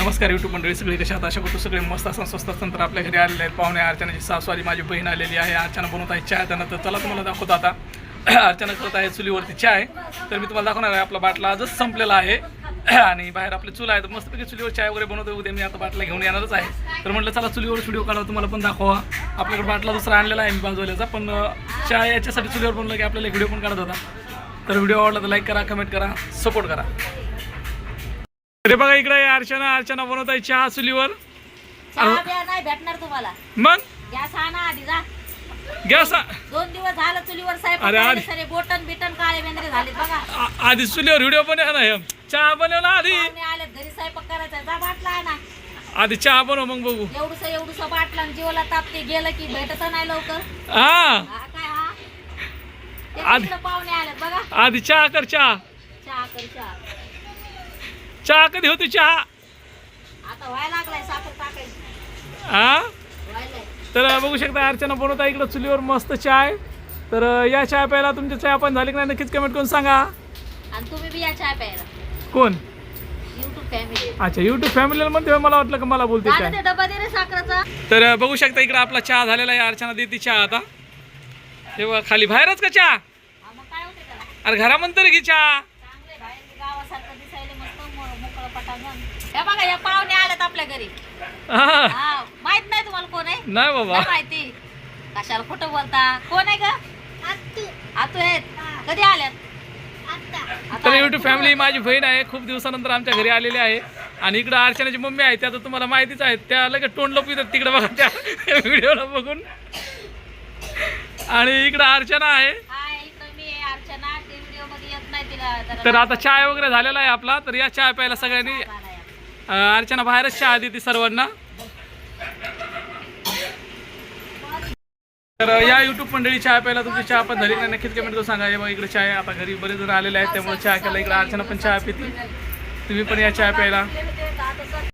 नमस्कार यूट्यूब मंडळी सगळी कशा आता अशा करतो सगळे मस्त असं स्वस्त असताना तर आपल्या घरी आलेले आहेत. पाहुणे अर्चनाची सासवारी माझी बहीण आलेली आहे. अर्चना बनवत आहे चहा त्यांना. तर चला तुम्हाला दाखवतो आता. अर्चना करत आहे चुलीवरती चहा आहे. तर मी तुम्हाला दाखवणार आहे आपला बाटला आजच संपलेला आहे. आणि बाहेर आपले चूल आहे तर मस्तपैकी चुलीवर चाय वगैरे बनवतो उद्या मी आता बाटला घेऊन येणारच आहे. तर म्हटलं चला चुलीवर व्हिडिओ काढा तुम्हाला पण दाखवा. आपल्याकडे बाटला दुसरा आणलेला आहे मी बाजूल्याचा पण चहा याच्यासाठी चुलीवर बनवलं की आपल्याला व्हिडिओ पण काढत होता. तर व्हिडिओ आवडला तर लाईक करा कमेंट करा सपोर्ट करा. अरे बघा इकडे अर्चना अर्चना बनवत आहे चहा चुलीवर. चहा नाही भेटणार तुम्हाला. मग? गॅस आणा आधी जा. गॅस दोन दिवस झालं चुलीवर साहेब अरे. सरे बोटन बिटन काळे बेंद्रे झाले बघा. आ- आधी चुलीवर व्हिडिओ पण आहे ना चहा बनवला आधी. पाहुणे आले घरी स्वयंपाक करायचा जा बाटला आणा. आधी चहा बनव मग बघू. एवढस एवढस बाटला आणि जीवाला तापते गेलं की भेटत नाही लवकर. हा. हा, काय हा? ते आधी- तिकडं पाहुणे आलेत बघा. आधी चहा कर चहा. चहा कर चहा. चहा कधी होती चहा? हा तर बघू शकता अर्चना बनवत इकडं चुलीवर मस्त चहा आहे. तर या चहा प्यायला तुमची चहा पण झाली की नाही नक्कीच कमेंट करून सांगा. आणि तुम्ही बी या चहा प्यायला. कोण? युट्यूब फॅमिली अच्छा युट्यूब फॅमिलीला म्हणते मला वाटलं का मला बोलते काय. ते डबा दे रे साखरेचा. तर बघू शकता इकडं आपला चहा झालेला आहे. अर्चना देते चहा आता. हे बघा खाली बाहेरच का चहा? अरे घरामध्ये तरी घे चहा चांगले बाहेर गावासारखं दिसायला मस्त हे बघा या पाहुणे आलेत आपल्या घरी. हा, हा माहीत नाही तुम्हाला कोण आहे? नाही बाबा. नाही माहिती. कशाला खोटं बोलता? कोण आहे ग? आतू आहेत. कधी आल्यात? आता तर. युट्यूब फॅमिली माझी बहीण आहे. खूप दिवसानंतर आमच्या घरी आलेली आहे. आणि इकडं अर्चनाची मम्मी आहे. त्या तर तुम्हाला माहितीच आहे. त्या लगेच तोंड लपू येतात तिकडे बघा त्या व्हिडिओला बघून. आणि इकडं अर्चना आहे. तर आता चहा वगैरे झालेला आहे आपला तर या चहा प्यायला सगळ्यांनी अर्चना बाहेरच चहा देते सर्वांना. तर या युट्यूब मंडळी चहा प्यायला तुमची चहा पण झाली. नाही नक्कीच कमेंट करून सांगा. हे बघा इकडे चहा आता घरी बरेच जण आलेले आहेत त्यामुळे चहा केला. इकडे अर्चना पण चहा पिते. तुम्ही पण या चहा प्यायला. ते